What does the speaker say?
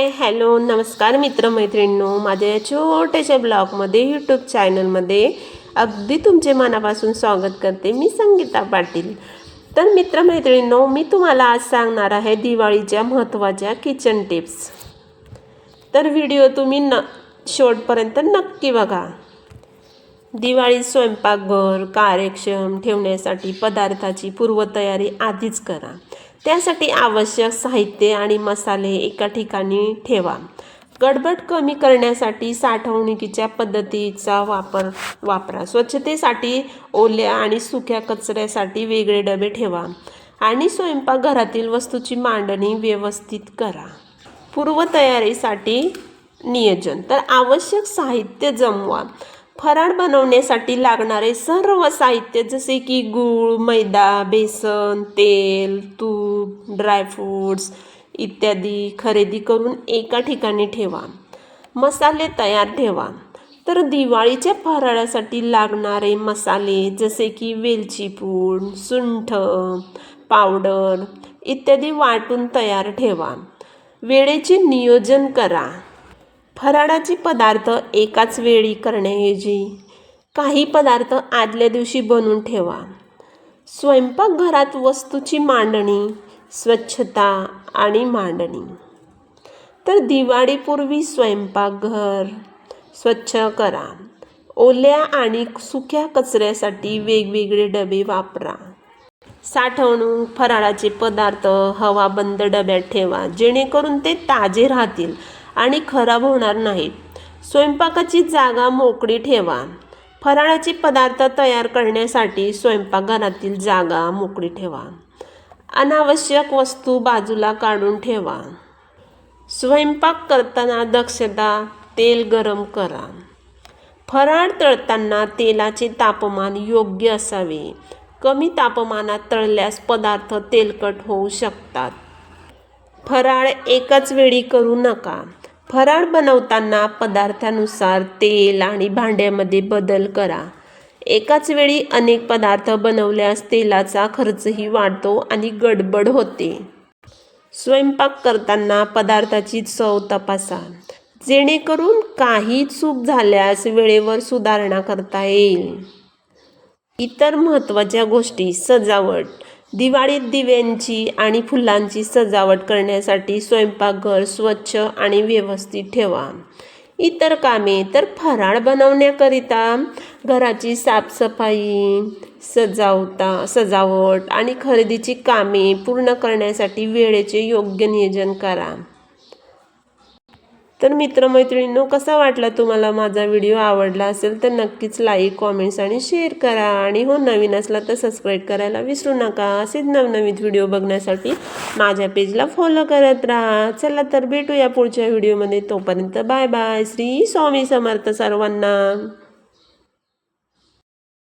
Hi hello नमस्कार मित्रमैत्रिणींनो. माझ्या या छोट्याशा ब्लॉगमध्ये यूट्यूब चॅनलमध्ये अगदी तुमचे मनापासून स्वागत करते मी संगीता पाटील. तर मित्रमैत्रिणींनो मी तुम्हाला आज सांगणार आहे दिवाळीच्या महत्त्वाच्या किचन टिप्स तर व्हिडिओ तुम्ही न शेवटपर्यंत नक्की बघा. दिवाळी स्वयंपाकघर कार्यक्षम ठेवण्यासाठी पदार्थाची पूर्वतयारी आधीच करा. त्यासाठी आवश्यक साहित्य आणि मसाले एका ठिकाणी ठेवा. गडबड कमी करण्यासाठी साठवणुकीच्या पद्धतीचा वापर वापरा. स्वच्छतेसाठी ओल्या आणि सुक्या कचऱ्यासाठी वेगळे डबे ठेवा आणि स्वयंपाकघरातील वस्तूची मांडणी व्यवस्थित करा. पूर्वतयारीसाठी नियोजन. तर आवश्यक साहित्य जमवा. फराळ बनवण्यासाठी लागणारे सर्व साहित्य जसे की गूळ मैदा बेसन तेल तूप ड्रायफ्रूट्स इत्यादी खरेदी करून एका ठिकाणी ठेवा. मसाले तयार ठेवा. तर दिवाळीच्या फराळासाठी लागणारे मसाले जसे की वेलची पूड सुंठ पावडर इत्यादी वाटून तयार ठेवा. वेळेचे नियोजन करा. फराळाचे पदार्थ एकाच वेळी करण्याऐवजी काही पदार्थ आदल्या दिवशी बनवून ठेवा. स्वयंपाकघरात वस्तूची मांडणी स्वच्छता आणि मांडणी. तर दिवाळीपूर्वी स्वयंपाकघर स्वच्छ करा. ओल्या आणि सुक्या कचऱ्यासाठी वेगवेगळे डबे वापरा. साठवणूक फराळाचे पदार्थ हवाबंद डब्यात ठेवा जेणेकरून ते ताजे राहतील. आणि खराब होणार नाहीत स्वयंपाकाची जागा मोकळी ठेवा. फराळाचे पदार्थ तयार करण्यासाठी स्वयंपाकघरातील जागा मोकळी ठेवा. अनावश्यक वस्तू बाजूला काढून ठेवा. स्वयंपाक करताना दक्षता तेल गरम करा. फराळ तळताना तेलाचे तापमान योग्य असावे. कमी तापमानात तळल्यास पदार्थ तेलकट होऊ शकतात. फराळ एकाच वेळी करू नका. फराळ बनवताना पदार्थानुसार तेल आणि भांड्यामध्ये बदल करा. एकाच वेळी अनेक पदार्थ बनवल्यास तेलाचा खर्चही वाढतो आणि गडबड होते. स्वयंपाक करताना पदार्थाची चव तपासा. जेणेकरून काही चूक झाल्यास वेळेवर सुधारणा करता येईल. इतर महत्त्वाच्या गोष्टी. सजावट. दिवाळीत दिव्यांची आणि फुलांची सजावट करण्यासाठी स्वयंपाकघर स्वच्छ आणि व्यवस्थित ठेवा. इतर कामे तर फराळ बनवण्याकरिता घराची साफसफाई सजावता सजावट आणि खरेदीची कामे पूर्ण करण्यासाठी वेळेचे योग्य नियोजन करा. तर मित्रमैत्रिणींनो कसा वाटला तुम्हाला माझा व्हिडिओ? आवडला असेल तर नक्कीच लाईक कॉमेंट्स आणि शेअर करा. आणि हो नवीन असला तर सबस्क्राईब करायला विसरू नका. असेच नवनवीन व्हिडिओ बघण्यासाठी माझ्या पेजला फॉलो करत राहा. चला तर भेटूया पुढच्या व्हिडिओमध्ये तोपर्यंत बाय बाय श्री स्वामी समर्थ सर्वांना.